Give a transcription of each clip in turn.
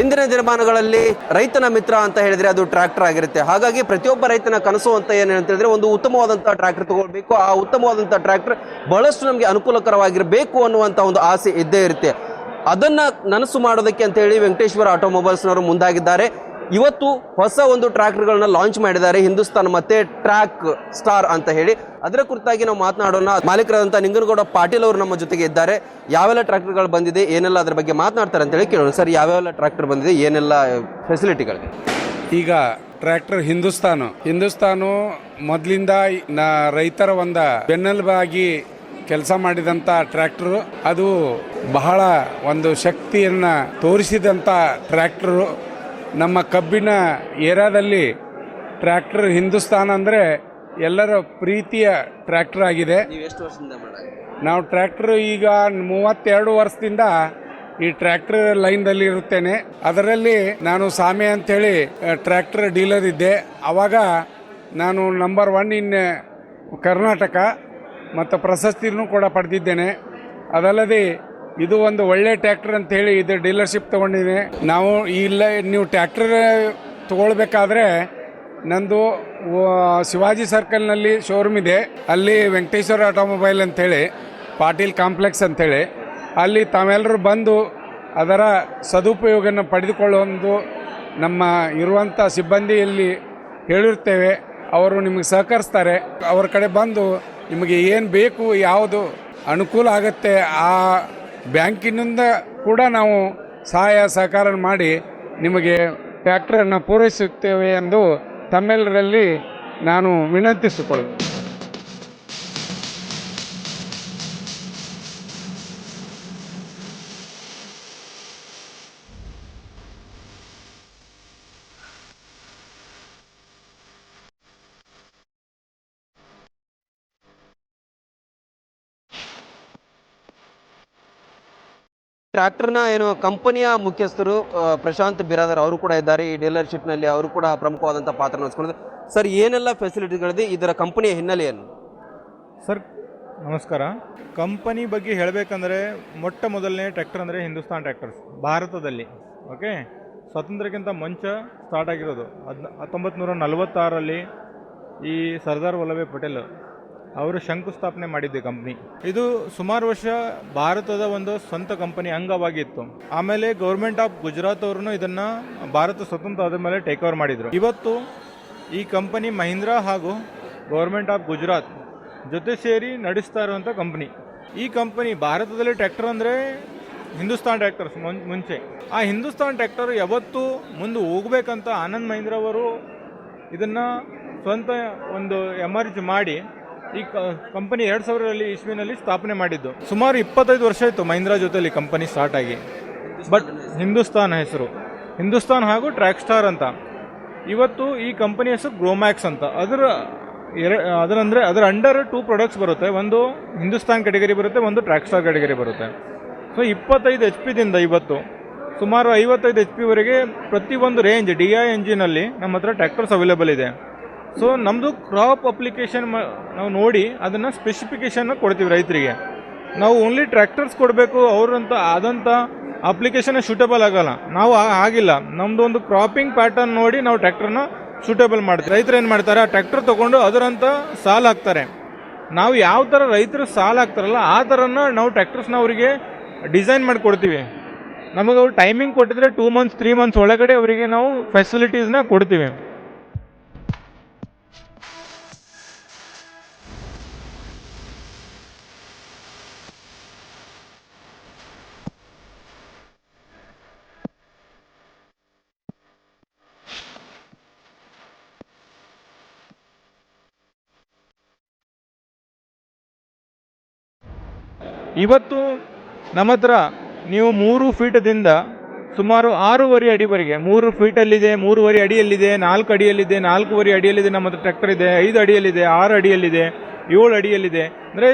ಇಂದಿನ ದಿನಮಾನಗಳಲ್ಲಿ ರೈತನ ಮಿತ್ರ ಅಂತ ಹೇಳಿದ್ರೆ ಅದು ಟ್ರ್ಯಾಕ್ಟರ್ ಆಗಿರುತ್ತೆ. ಹಾಗಾಗಿ ಪ್ರತಿಯೊಬ್ಬ ರೈತನ ಕನಸು ಅಂತ ಏನು ಅಂತ ಒಂದು ಉತ್ತಮವಾದಂತಹ ಟ್ರ್ಯಾಕ್ಟರ್ ತಗೊಳ್ಬೇಕು. ಆ ಉತ್ತಮವಾದಂತಹ ಟ್ರ್ಯಾಕ್ಟರ್ ಬಹಳಷ್ಟು ನಮಗೆ ಅನುಕೂಲಕರವಾಗಿರಬೇಕು ಅನ್ನುವಂಥ ಒಂದು ಆಸೆ ಇದ್ದೇ ಇರುತ್ತೆ. ಅದನ್ನ ನನಸು ಮಾಡೋದಕ್ಕೆ ಅಂತ ಹೇಳಿ ವೆಂಕಟೇಶ್ವರ ಆಟೋಮೊಬೈಲ್ಸ್ನವರು ಮುಂದಾಗಿದ್ದಾರೆ. ಇವತ್ತು ಹೊಸ ಒಂದು ಟ್ರ್ಯಾಕ್ಟರ್ಗಳನ್ನ ಲಾಂಚ್ ಮಾಡಿದ್ದಾರೆ. ಹಿಂದೂಸ್ತಾನ್ ಮತ್ತೆ ಟ್ರ್ಯಾಕ್ ಸ್ಟಾರ್ ಅಂತ ಹೇಳಿ. ಅದರ ಕುರಿತಾಗಿ ನಾವು ಮಾತನಾಡೋಣ. ಮಾಲೀಕರಾದಂಥ ನಿಂಗನಗೌಡ ಪಾಟೀಲ್ ಅವರು ನಮ್ಮ ಜೊತೆಗೆ ಇದ್ದಾರೆ. ಯಾವೆಲ್ಲ ಟ್ರ್ಯಾಕ್ಟರ್ಗಳು ಬಂದಿದೆ, ಏನೆಲ್ಲ ಅದರ ಬಗ್ಗೆ ಮಾತನಾಡ್ತಾರೆ ಅಂತ ಹೇಳಿ ಕೇಳೋಣ. ಸರ್ ಯಾವ್ಯಾವೆಲ್ಲ ಟ್ರ್ಯಾಕ್ಟರ್ ಬಂದಿದೆ, ಏನೆಲ್ಲ ಫೆಸಿಲಿಟಿಗಳಿದೆ ಈಗ ಟ್ರ್ಯಾಕ್ಟರ್ ಹಿಂದೂಸ್ತಾನ್. ಹಿಂದೂಸ್ತಾನ್ ಮೊದಲಿಂದ ರೈತರ ಒಂದ ಬೆನ್ನೆಲುಬಾಗಿ ಕೆಲಸ ಮಾಡಿದಂಥ ಟ್ರ್ಯಾಕ್ಟರು. ಅದು ಬಹಳ ಒಂದು ಶಕ್ತಿಯನ್ನು ತೋರಿಸಿದಂಥ ಟ್ರ್ಯಾಕ್ಟರು. ನಮ್ಮ ಕಬ್ಬಿನ ಏರಾದಲ್ಲಿ ಟ್ರ್ಯಾಕ್ಟರ್ ಹಿಂದೂಸ್ತಾನ್ ಅಂದರೆ ಎಲ್ಲರ ಪ್ರೀತಿಯ ಟ್ರ್ಯಾಕ್ಟರ್ ಆಗಿದೆ. ನೀವು ಎಷ್ಟು ವರ್ಷದಿಂದ ಮಾಡಿ ನಾವು ಟ್ರ್ಯಾಕ್ಟರ್ ಈಗ ಮೂವತ್ತೆರಡು ವರ್ಷದಿಂದ ಈ ಟ್ರ್ಯಾಕ್ಟರ್ ಲೈನ್ದಲ್ಲಿ ಇರುತ್ತೇನೆ. ಅದರಲ್ಲಿ ನಾನು ಸಾಮೆ ಅಂತೇಳಿ ಟ್ರ್ಯಾಕ್ಟರ್ ಡೀಲರ್ ಇದ್ದೆ. ಅವಾಗ ನಾನು ನಂಬರ್ ಒನ್ ಇನ್ ಕರ್ನಾಟಕ ಮತ್ತು ಪ್ರಶಸ್ತಿನೂ ಕೂಡ ಪಡೆದಿದ್ದೇನೆ. ಅದಲ್ಲದೆ ಇದು ಒಂದು ಒಳ್ಳೆ ಟ್ರ್ಯಾಕ್ಟರ್ ಅಂತ ಹೇಳಿ ಇದು ಡೀಲರ್ಶಿಪ್ ತಗೊಂಡಿದ್ದೀನಿ ನಾವು ಇಲ್ಲ, ನೀವು ಟ್ರ್ಯಾಕ್ಟರ್ ತೊಗೊಳ್ಬೇಕಾದ್ರೆ ನಂದು ಶಿವಾಜಿ ಸರ್ಕಲ್ನಲ್ಲಿ ಶೋರೂಮ್ ಇದೆ. ಅಲ್ಲಿ ವೆಂಕಟೇಶ್ವರ ಆಟೋಮೊಬೈಲ್ ಅಂತೇಳಿ, ಪಾಟೀಲ್ ಕಾಂಪ್ಲೆಕ್ಸ್ ಅಂತೇಳಿ. ಅಲ್ಲಿ ತಾವೆಲ್ಲರೂ ಬಂದು ಅದರ ಸದುಪಯೋಗನ ಪಡೆದುಕೊಳ್ಳುವಂದು ನಮ್ಮ ಇರುವಂಥ ಸಿಬ್ಬಂದಿಯಲ್ಲಿ ಹೇಳಿರ್ತೇವೆ. ಅವರು ನಿಮಗೆ ಸಹಕರಿಸ್ತಾರೆ. ಅವ್ರ ಕಡೆ ಬಂದು ನಿಮಗೆ ಏನು ಬೇಕು, ಯಾವುದು ಅನುಕೂಲ ಆಗುತ್ತೆ ಆ ಬ್ಯಾಂಕಿನಿಂದ ಕೂಡ ನಾವು ಸಹಾಯ ಸಹಕಾರ ಮಾಡಿ ನಿಮಗೆ ಟ್ಯಾಕ್ಟರನ್ನು ಪೂರೈಸುತ್ತೇವೆ ಎಂದು ತಮ್ಮೆಲ್ಲರಲ್ಲಿ ನಾನು ವಿನಂತಿಸಿಕೊಳ್ಳುತ್ತೇನೆ. ಟ್ರ್ಯಾಕ್ಟರ್ನ ಏನು ಕಂಪನಿಯ ಮುಖ್ಯಸ್ಥರು ಪ್ರಶಾಂತ್ ಬಿರಾದರ್ ಅವರು ಕೂಡ ಇದ್ದಾರೆ. ಈ ಡೀಲರ್ಶಿಪ್ನಲ್ಲಿ ಅವರು ಕೂಡ ಪ್ರಮುಖವಾದಂಥ ಪಾತ್ರ ವಹಿಸ್ಕೊಂಡಿದ್ದಾರೆ. ಸರ್, ಏನೆಲ್ಲ ಫೆಸಿಲಿಟಿಗಳಿದೆ ಇದರ ಕಂಪನಿಯ ಹಿನ್ನೆಲೆ ಏನು? ಸರ್, ನಮಸ್ಕಾರ. ಕಂಪನಿ ಬಗ್ಗೆ ಹೇಳಬೇಕಂದ್ರೆ ಮೊಟ್ಟ ಮೊದಲನೇ ಟ್ರ್ಯಾಕ್ಟರ್ ಅಂದರೆ ಹಿಂದೂಸ್ತಾನ್ ಟ್ರ್ಯಾಕ್ಟರ್ಸ್, ಭಾರತದಲ್ಲಿ. ಓಕೆ? ಸ್ವಾತಂತ್ರ್ಯಕ್ಕಿಂತ ಮುಂಚ ಸ್ಟಾರ್ಟ್ ಆಗಿರೋದು. ಹದ್ ಹತ್ತೊಂಬತ್ತು ನೂರ ನಲವತ್ತಾರರಲ್ಲಿ ಈ ಸರ್ದಾರ್ ವಲ್ಲಭಾಯ್ ಪಟೇಲ್ ಅವರು ಶಂಕುಸ್ಥಾಪನೆ ಮಾಡಿದ್ದೆ ಕಂಪ್ನಿ ಇದು ಸುಮಾರು ವರ್ಷ ಭಾರತದ ಒಂದು ಸ್ವಂತ ಕಂಪನಿ ಅಂಗವಾಗಿತ್ತು. ಆಮೇಲೆ ಗೌರ್ಮೆಂಟ್ ಆಫ್ ಗುಜರಾತ್ ಅವರು ಇದನ್ನ ಭಾರತ ಸ್ವತಂತ್ರ ಆದ ಮೇಲೆ ಟೇಕ್ ಓವರ್ ಮಾಡಿದ್ರು. ಇವತ್ತು ಈ ಕಂಪನಿ ಮಹೀಂದ್ರಾ ಹಾಗೂ ಗೌರ್ಮೆಂಟ್ ಆಫ್ ಗುಜರಾತ್ ಜೊತೆ ಸೇರಿ ನಡೆಸ್ತಾ ಇರುವಂಥ ಕಂಪನಿ ಈ ಕಂಪನಿ ಭಾರತದಲ್ಲಿ ಟ್ರ್ಯಾಕ್ಟರ್ ಅಂದರೆ ಹಿಂದೂಸ್ತಾನ್ ಟ್ರ್ಯಾಕ್ಟರ್ಸ್ ಮುಂಚೆ. ಆ ಹಿಂದೂಸ್ತಾನ್ ಟ್ರ್ಯಾಕ್ಟರ್ ಯಾವತ್ತು ಮುಂದೆ ಹೋಗ್ಬೇಕಂತ ಆನಂದ್ ಮಹೀಂದ್ರ ಅವರು ಇದನ್ನು ಸ್ವಂತ ಒಂದು ಎಮರ್ಜ್ ಮಾಡಿ ಈ ಕಂಪನಿ ಎರಡು ಸಾವಿರದಲ್ಲಿ ಇಸ್ವಿನಲ್ಲಿ ಸ್ಥಾಪನೆ ಮಾಡಿದ್ದು. ಸುಮಾರು ಇಪ್ಪತ್ತೈದು ವರ್ಷ ಆಯಿತು ಮಹೀಂದ್ರಾ ಜೊತೆಲಿ ಕಂಪನಿ ಸ್ಟಾರ್ಟ್ ಆಗಿ. ಬಟ್ ಹಿಂದೂಸ್ತಾನ್ ಹೆಸರು. ಹಿಂದೂಸ್ತಾನ್ ಹಾಗೂ ಟ್ರ್ಯಾಕ್ ಸ್ಟಾರ್ ಅಂತ. ಇವತ್ತು ಈ ಕಂಪನಿ ಹೆಸರು ಗ್ರೋಮ್ಯಾಕ್ಸ್ ಅಂತ. ಅದರ ಎರ ಅದರಂದರೆ ಅದರ ಅಂಡರ್ ಟೂ ಪ್ರಾಡಕ್ಟ್ಸ್ ಬರುತ್ತೆ. ಒಂದು ಹಿಂದೂಸ್ತಾನ್ ಕೆಟಗರಿ ಬರುತ್ತೆ, ಒಂದು ಟ್ರ್ಯಾಕ್ ಸ್ಟಾರ್ ಕೆಟಗರಿ ಬರುತ್ತೆ. ಸೊ ಇಪ್ಪತ್ತೈದು ಎಚ್ ಪಿದಿಂದ ಇವತ್ತು. ಸುಮಾರು ಐವತ್ತೈದು ಎಚ್ ಪಿವರೆಗೆ ಪ್ರತಿಯೊಂದು ರೇಂಜ್ ಡಿ ಐ ಎಂಜಿನಲ್ಲಿ ನಮ್ಮ ಹತ್ರ ಟ್ರ್ಯಾಕ್ಟರ್ಸ್ ಅವೈಲೇಬಲ್ ಇದೆ. ಸೊ ನಮ್ಮದು ಕ್ರಾಪ್ ಅಪ್ಲಿಕೇಶನ್ ನಾವು ನೋಡಿ ಅದನ್ನು ಸ್ಪೆಸಿಫಿಕೇಶನ್ನ ಕೊಡ್ತೀವಿ ರೈತರಿಗೆ. ನಾವು ಓನ್ಲಿ ಟ್ರ್ಯಾಕ್ಟರ್ಸ್ ಕೊಡಬೇಕು, ಅವ್ರಂತ ಆದಂಥ ಅಪ್ಲಿಕೇಶನ್ ಸೂಟೇಬಲ್ ಆಗೋಲ್ಲ. ನಾವು ಆಗಿಲ್ಲ. ನಮ್ಮದು ಒಂದು ಕ್ರಾಪಿಂಗ್ ಪ್ಯಾಟರ್ನ್ ನೋಡಿ ನಾವು ಟ್ರ್ಯಾಕ್ಟರ್ನ ಸೂಟೇಬಲ್ ಮಾಡ್ತೀವಿ. ರೈತರು ಏನು ಮಾಡ್ತಾರೆ? ಆ ಟ್ರ್ಯಾಕ್ಟರ್ ತೊಗೊಂಡು ಅದರಂತ ಸಾಲ ಹಾಕ್ತಾರೆ. ನಾವು ಯಾವ ಥರ ರೈತರು ಸಾಲ ಹಾಕ್ತಾರಲ್ಲ, ಆ ಥರನ ನಾವು ಟ್ರ್ಯಾಕ್ಟರ್ಸ್ನ ಅವರಿಗೆ ಡಿಸೈನ್ ಮಾಡಿ ಕೊಡ್ತೀವಿ. ನಮಗೆ ಅವ್ರು ಟೈಮಿಂಗ್ ಕೊಟ್ಟಿದ್ರೆ ಟೂ ಮಂತ್ಸ್ ತ್ರೀ ಮಂತ್ಸ್ ಒಳಗಡೆ ಅವರಿಗೆ ನಾವು ಫೆಸಿಲಿಟೀಸ್ನ ಕೊಡ್ತೀವಿ. ಇವತ್ತು ನಮ್ಮ ಹತ್ರ ನೀವು ಮೂರು ಫೀಟದಿಂದ ಸುಮಾರು ಆರೂವರೆ ಅಡಿವರೆಗೆ ಮೂರು ಫೀಟಲ್ಲಿದೆ ಮೂರುವರೆ ಅಡಿಯಲ್ಲಿದೆ, ನಾಲ್ಕು ಅಡಿಯಲ್ಲಿದೆ, ನಾಲ್ಕೂವರೆ ಅಡಿಯಲ್ಲಿದೆ, ನಮ್ಮ ಹತ್ರ ಟ್ರ್ಯಾಕ್ಟರ್ ಇದೆ, ಐದು ಅಡಿಯಲ್ಲಿದೆ, ಆರು ಅಡಿಯಲ್ಲಿದೆ, ಏಳು ಅಡಿಯಲ್ಲಿದೆ. ಅಂದರೆ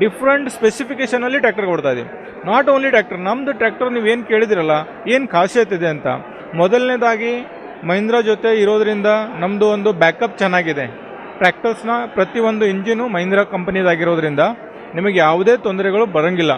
ಡಿಫ್ರೆಂಟ್ ಸ್ಪೆಸಿಫಿಕೇಷನಲ್ಲಿ ಟ್ರ್ಯಾಕ್ಟರ್ ಕೊಡ್ತಾ ಇದೆ. ನಾಟ್ ಓನ್ಲಿ ಟ್ರ್ಯಾಕ್ಟರ್ ನಮ್ಮದು ಟ್ರ್ಯಾಕ್ಟರ್ ನೀವು ಏನು ಕೇಳಿದಿರಲ್ಲ, ಏನು ಖಾಸಿಯತ್ ಇದೆ ಅಂತ. ಮೊದಲನೇದಾಗಿ ಮಹೀಂದ್ರಾ ಜೊತೆ ಇರೋದರಿಂದ ನಮ್ಮದು ಒಂದು ಬ್ಯಾಕಪ್ ಚೆನ್ನಾಗಿದೆ. ಟ್ರ್ಯಾಕ್ಟರ್ಸ್ನ ಪ್ರತಿಯೊಂದು ಇಂಜಿನು ಮಹೀಂದ್ರ ಕಂಪನಿದಾಗಿರೋದ್ರಿಂದ ನಿಮಗೆ ಯಾವುದೇ ತೊಂದರೆಗಳು ಬರೋಂಗಿಲ್ಲ.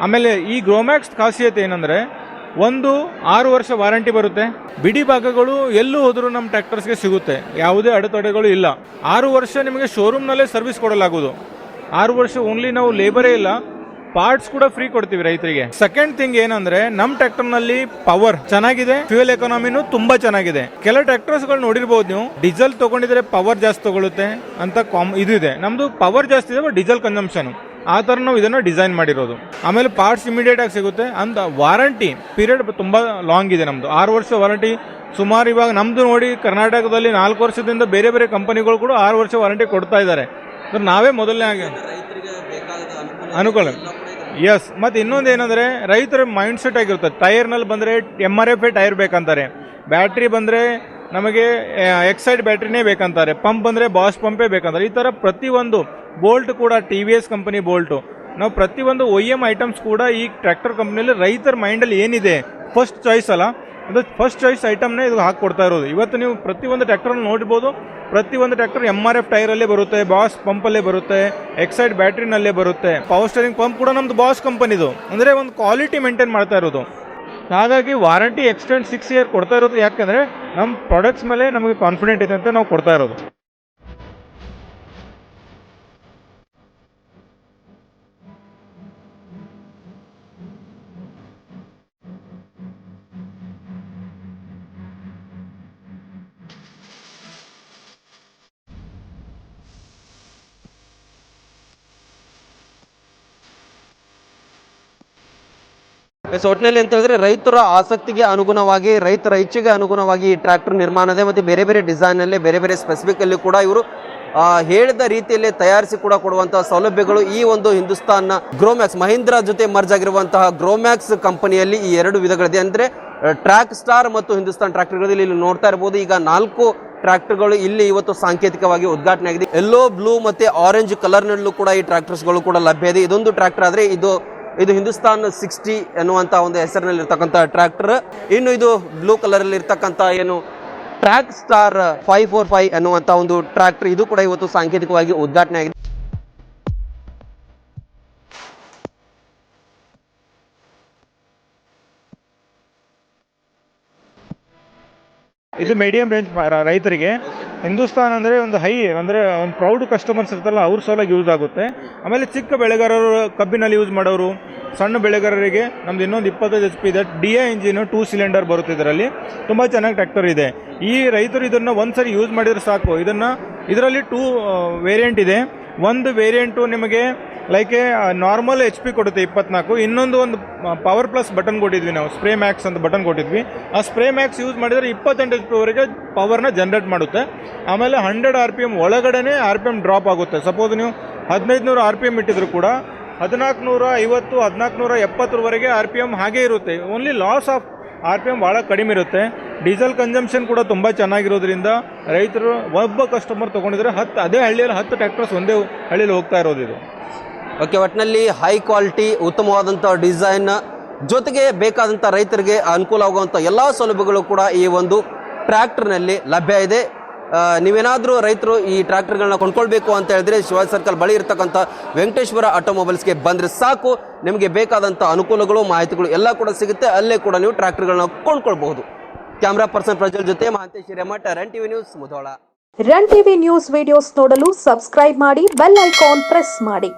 ಆಮೇಲೆ ಈ ಗ್ರೋಮ್ಯಾಕ್ಸ್ ಖಾಸಿಯತೆ ಏನಂದರೆ, ಒಂದು ಆರು ವರ್ಷ ವಾರಂಟಿ ಬರುತ್ತೆ. ಬಿಡಿ ಭಾಗಗಳು ಎಲ್ಲೂ ಹೋದರೂ ನಮ್ಮ ಟ್ರ್ಯಾಕ್ಟರ್ಸ್ಗೆ ಸಿಗುತ್ತೆ. ಯಾವುದೇ ಅಡೆತಡೆಗಳು ಇಲ್ಲ. ಆರು ವರ್ಷ ನಿಮಗೆ ಶೋರೂಮ್ನಲ್ಲೇ ಸರ್ವಿಸ್ ಕೊಡಲಾಗುವುದು. ಆರು ವರ್ಷ ಓನ್ಲಿ ನಾವು ಲೇಬರೇ ಇಲ್ಲ. ಪಾರ್ಟ್ಸ್ ಕೂಡ ಫ್ರೀ ಕೊಡ್ತೀವಿ ರೈತರಿಗೆ. ಸೆಕೆಂಡ್ ಥಿಂಗ್ ಏನಂದ್ರೆ, ನಮ್ ಟ್ರ್ಯಾಕ್ಟರ್ನಲ್ಲಿ ಪವರ್ ಚೆನ್ನಾಗಿದೆ ಫ್ಯೂಯಲ್ ಎಕಾನಮಿನೂ ತುಂಬಾ ಚೆನ್ನಾಗಿದೆ. ಕೆಲವು ಟ್ರ್ಯಾಕ್ಟರ್ಸ್ಗಳು ನೋಡಿರ್ಬೋದು ನೀವು ಡೀಸೆಲ್ ತಗೊಂಡಿದ್ರೆ ಪವರ್ ಜಾಸ್ತಿ ತಗೊಳ್ಳುತ್ತೆ ಅಂತ ಕಾಮ್ ಇದು ಇದೆ. ನಮ್ದು ಪವರ್ ಜಾಸ್ತಿ ಇದೆ ಡೀಸೆಲ್ ಕನ್ಸಂಪ್ಷನ್ ಆ ಥರ ನಾವು ಇದನ್ನು ಡಿಸೈನ್ ಮಾಡಿರೋದು. ಆಮೇಲೆ ಪಾರ್ಟ್ಸ್ ಇಮಿಡಿಯೇಟ್ ಆಗಿ ಸಿಗುತ್ತೆ ಅಂತ ವಾರಂಟಿ ಪೀರಿಯಡ್ ತುಂಬಾ ಲಾಂಗ್ ಇದೆ ನಮ್ದು. ಆರು ವರ್ಷ ವಾರಂಟಿ ಸುಮಾರು ಇವಾಗ ನಮ್ದು ನೋಡಿ ಕರ್ನಾಟಕದಲ್ಲಿ ನಾಲ್ಕು ವರ್ಷದಿಂದ ಬೇರೆ ಬೇರೆ ಕಂಪನಿಗಳು ಕೂಡ ಆರು ವರ್ಷ ವಾರಂಟಿ ಕೊಡ್ತಾ ಇದ್ದಾರೆ ನಾವೇ ಮೊದಲನೇ ಆಗಿ ಅನುಕೂಲ. ಎಸ್ ಮತ್ತೆ ಇನ್ನೊಂದು ಏನಂದ್ರೆ, ರೈತರ ಮೈಂಡ್ ಸೆಟ್ ಆಗಿರುತ್ತೆ. ಟೈರ್ನಲ್ಲಿ ಬಂದ್ರೆ ಎಂ ಆರ್ ಎಫ್ ಟೈರ್ ಬೇಕಂತಾರೆ. ಬ್ಯಾಟ್ರಿ ಬಂದ್ರೆ ನಮಗೆ ಎಕ್ಸೈಡ್ ಬ್ಯಾಟ್ರಿನೇ ಬೇಕಂತಾರೆ. ಪಂಪ್ ಬಂದ್ರೆ ಬಾಸ್ ಪಂಪೇ ಬೇಕಂತಾರೆ. ಈ ಥರ ಪ್ರತಿಯೊಂದು ಬೋಲ್ಟ್ ಕೂಡ T V S company bolt ನಾವು ಪ್ರತಿಯೊಂದು ಒ ಎಂ ಐಟಮ್ಸ್ ಕೂಡ ಈ ಟ್ರ್ಯಾಕ್ಟರ್ ಕಂಪ್ನಿಯಲ್ಲಿ ರೈತರ ಮೈಂಡಲ್ಲಿ ಏನಿದೆ? ಫಸ್ಟ್ ಚಾಯ್ಸ್ ಅಲ್ಲ. ಅದು ಫಸ್ಟ್ ಚಾಯ್ಸ್ ಐಟಮ್ನೇ ಇದು ಹಾಕೊಡ್ತಾ ಇರೋದು. ಇವತ್ತು ನೀವು ಪ್ರತಿಯೊಂದು ಟ್ರ್ಯಾಕ್ಟರ್ನ ನೋಡ್ಬೋದು. ಪ್ರತಿಯೊಂದು ಟ್ರ್ಯಾಕ್ಟರ್ ಎಂ ಆರ್ ಎಫ್ ಟೈರಲ್ಲೇ ಬರುತ್ತೆ ಬಾಸ್ ಪಂಪಲ್ಲೇ ಬರುತ್ತೆ ಎಕ್ಸೈಡ್ ಬ್ಯಾಟ್ರಿನಲ್ಲೇ ಬರುತ್ತೆ. ಪವರ್ ಸ್ಟೇರಿಂಗ್ ಪಂಪ್ ಕೂಡ ನಮ್ಮದು ಬಾಸ್ ಕಂಪನಿದು ಅಂದರೆ ಒಂದು ಕ್ವಾಲಿಟಿ ಮೇಂಟೈನ್ ಮಾಡ್ತಾ ಇರೋದು. ಹಾಗಾಗಿ ವಾರಂಟಿ ಎಕ್ಸ್ಟೆಂಡ್ ಸಿಕ್ಸ್ ಇಯರ್ ಕೊಡ್ತಾ ಇರೋದು. ಯಾಕಂದರೆ ನಮ್ಮ ಪ್ರಾಡಕ್ಟ್ಸ್ ಮೇಲೆ ನಮಗೆ ಕಾನ್ಫಿಡೆಂಟ್ ಇದೆ ಅಂತ ನಾವು ಕೊಡ್ತಾ ಇರೋದು. ಎಸ್ ಒಟ್ಟಿನಲ್ಲಿ ಅಂತ ಹೇಳಿದ್ರೆ ರೈತರ ಆಸಕ್ತಿಗೆ ಅನುಗುಣವಾಗಿ, ರೈತರ ಇಚ್ಛೆಗೆ ಅನುಗುಣವಾಗಿ ಈ ಟ್ರ್ಯಾಕ್ಟರ್ ನಿರ್ಮಾಣ ಇದೆ. ಮತ್ತು ಬೇರೆ ಬೇರೆ ಡಿಸೈನ್ ಅಲ್ಲಿ, ಬೇರೆ ಬೇರೆ ಸ್ಪೆಸಿಫಿಕ್ ಅಲ್ಲಿ ಕೂಡ ಇವರು ಹೇಳಿದ ರೀತಿಯಲ್ಲಿ ತಯಾರಿಸಿ ಕೂಡ ಕೊಡುವಂತಹ ಸೌಲಭ್ಯಗಳು ಈ ಒಂದು ಹಿಂದೂಸ್ತಾನ್ನ ಗ್ರೋಮ್ಯಾಕ್ಸ್ ಮಹೀಂದ್ರ ಜೊತೆ ಮರ್ಜ್ ಆಗಿರುವಂತಹ ಗ್ರೋಮ್ಯಾಕ್ಸ್ ಕಂಪನಿಯಲ್ಲಿ ಈ ಎರಡು ವಿಧಗಳಿದೆ. ಅಂದ್ರೆ ಟ್ರ್ಯಾಕ್ ಸ್ಟಾರ್ ಮತ್ತು ಹಿಂದೂಸ್ತಾನ್ ಟ್ರ್ಯಾಕ್ಟರ್ಗಳಲ್ಲಿ ಇಲ್ಲಿ ನೋಡ್ತಾ ಇರಬಹುದು ಈಗ ನಾಲ್ಕು ಟ್ರ್ಯಾಕ್ಟರ್ಗಳು ಇಲ್ಲಿ ಇವತ್ತು ಸಾಂಕೇತಿಕವಾಗಿ ಉದ್ಘಾಟನೆ ಆಗಿದೆ. ಎಲ್ಲೋ ಬ್ಲೂ ಮತ್ತೆ ಆರೆಂಜ್ ಕಲರ್ನಲ್ಲೂ ಕೂಡ ಈ ಟ್ರ್ಯಾಕ್ಟರ್ಸ್ಗಳು ಕೂಡ ಲಭ್ಯ ಇದೆ. ಇದೊಂದು ಟ್ರ್ಯಾಕ್ಟರ್ ಆದ್ರೆ ಇದು ಇದು ಹಿಂದೂಸ್ತಾನ್ ಸಿಕ್ಸ್ಟಿ ಎನ್ನುವಂತ ಒಂದು ಹೆಸರಿನಲ್ಲಿ ಇರ್ತಕ್ಕಂಥ ಟ್ರ್ಯಾಕ್ಟರ್. ಇನ್ನು ಇದು ಬ್ಲೂ ಕಲರ್ ಅಲ್ಲಿ ಇರ್ತಕ್ಕಂಥ ಏನು Trakstar five four five ಎನ್ನುವಂತ ಒಂದು ಟ್ರ್ಯಾಕ್ಟರ್ ಇದು ಕೂಡ ಇವತ್ತು ಸಾಂಕೇತಿಕವಾಗಿ ಉದ್ಘಾಟನೆ ಆಗಿದೆ. ಇದು ಮೀಡಿಯಂ ರೇಂಜ್ ರೈತರಿಗೆ ಹಿಂದೂಸ್ತಾನ್ ಅಂದರೆ ಒಂದು ಹೈ, ಅಂದರೆ ಒಂದು ಪ್ರೌಡ್ ಕಸ್ಟಮರ್ಸ್ ಇರ್ತಲ್ಲ ಅವ್ರ ಸಲುವಾಗಿ ಯೂಸ್ ಆಗುತ್ತೆ. ಆಮೇಲೆ ಚಿಕ್ಕ ಬೆಳೆಗಾರರು ಕಬ್ಬಿನಲ್ಲಿ ಯೂಸ್ ಮಾಡೋರು, ಸಣ್ಣ ಬೆಳೆಗಾರರಿಗೆ ನಮ್ದು ಇನ್ನೊಂದು ಇಪ್ಪತ್ತೈದು ಎಚ್ ಪಿ ಇದೆ D A engine two cylinder ಬರುತ್ತೆ ಇದರಲ್ಲಿ. ತುಂಬ ಚೆನ್ನಾಗಿ ಟ್ರ್ಯಾಕ್ಟರ್ ಇದೆ. ಈ ರೈತರು ಇದನ್ನು ಒಂದು ಸರಿ ಯೂಸ್ ಮಾಡಿದರೆ ಸಾಕು. ಇದನ್ನು, ಇದರಲ್ಲಿ ಟೂ ವೇರಿಯಂಟ್ ಇದೆ. ಒಂದು ವೇರಿಯಂಟು ನಿಮಗೆ ಲೈಕ್ ನಾರ್ಮಲ್ ಎಚ್ ಪಿ ಕೊಡುತ್ತೆ ಇಪ್ಪತ್ನಾಲ್ಕು. ಇನ್ನೊಂದು ಒಂದು ಪವರ್ ಪ್ಲಸ್ ಬಟನ್ ಕೊಟ್ಟಿದ್ವಿ ನಾವು. ಸ್ಪ್ರೇ ಮ್ಯಾಕ್ಸ್ ಅಂತ ಬಟನ್ ಕೊಟ್ಟಿದ್ವಿ. ಆ ಸ್ಪ್ರೇ ಮ್ಯಾಕ್ಸ್ ಯೂಸ್ ಮಾಡಿದರೆ ಇಪ್ಪತ್ತೆಂಟು ಎಚ್ ಪಿವರೆಗೆ ಪವರ್ನ ಜನರೇಟ್ ಮಾಡುತ್ತೆ. ಆಮೇಲೆ ಹಂಡ್ರೆಡ್ ಆರ್ ಪಿ ಎಂ ಒಳಗಡೆನೇ ಆರ್ ಪಿ ಎಂ ಡ್ರಾಪ್ ಆಗುತ್ತೆ. ಸಪೋಸ್ ನೀವು ಹದಿನೈದು ನೂರು ಆರ್ ಪಿ ಎಂ ಇಟ್ಟಿದ್ರು ಕೂಡ ಹದಿನಾಲ್ಕು ನೂರ ಐವತ್ತು ಹದಿನಾಲ್ಕು ನೂರ ಎಪ್ಪತ್ತರವರೆಗೆ ಆರ್ ಪಿ ಎಂ ಹಾಗೇ ಇರುತ್ತೆ. Only loss of R P M ಭಾಳ ಕಡಿಮೆ ಇರುತ್ತೆ. ಡೀಸೆಲ್ ಕನ್ಸಂಪ್ಷನ್ ಕೂಡ ತುಂಬ ಚೆನ್ನಾಗಿರೋದ್ರಿಂದ ರೈತರು ಒಬ್ಬ ಕಸ್ಟಮರ್ ತೊಗೊಂಡಿದ್ರೆ ಹತ್ತು, ಅದೇ ಹಳ್ಳಿಯಲ್ಲಿ ಹತ್ತು ಟ್ಯಾಕ್ಟರ್ಸ್ ಒಂದೇ ಹಳ್ಳಿಯಲ್ಲಿ ಹೋಗ್ತಾ ಇರೋದು ಇದು. ಓಕೆ ಒಟ್ಟಿನಲ್ಲಿ ಹೈ ಕ್ವಾಲಿಟಿ ಉತ್ತಮವಾದಂಥ ಡಿಸೈನ್ ಜೊತೆಗೆ ಬೇಕಾದಂಥ ರೈತರಿಗೆ ಅನುಕೂಲ ಆಗುವಂಥ ಎಲ್ಲ ಸೌಲಭ್ಯಗಳು ಕೂಡ ಈ ಒಂದು ಟ್ರ್ಯಾಕ್ಟರ್ನಲ್ಲಿ ಲಭ್ಯ ಇದೆ. ನೀವೇನಾದರೂ ರೈತರು ಈ ಟ್ರ್ಯಾಕ್ಟರ್ಗಳನ್ನ ಕೊಂಡ್ಕೊಳ್ಬೇಕು ಅಂತ ಹೇಳಿದ್ರೆ ಶಿವಾಜಿ ಸರ್ಕಲ್ ಬಳಿ ಇರತಕ್ಕಂಥ ವೆಂಕಟೇಶ್ವರ ಆಟೋಮೊಬೈಲ್ಸ್ಗೆ ಬಂದರೆ ಸಾಕು. ನಿಮಗೆ ಬೇಕಾದಂಥ ಅನುಕೂಲಗಳು, ಮಾಹಿತಿಗಳು ಎಲ್ಲ ಕೂಡ ಸಿಗುತ್ತೆ. ಅಲ್ಲೇ ಕೂಡ ನೀವು ಟ್ರ್ಯಾಕ್ಟರ್ಗಳನ್ನ ಕೊಂಡ್ಕೊಳ್ಬಹುದು. ಕ್ಯಾಮ್ರಾ ಪರ್ಸನ್ ಪ್ರಜ್ವಲ್ ಜೊತೆ Mahantesh Hiremath Run TV news Mudhol. Run TV news videos ನೋಡಲು ಸಬ್ಸ್ಕ್ರೈಬ್ ಮಾಡಿ ಬೆಲ್ ಐಕಾನ್ ಪ್ರೆಸ್ ಮಾಡಿ.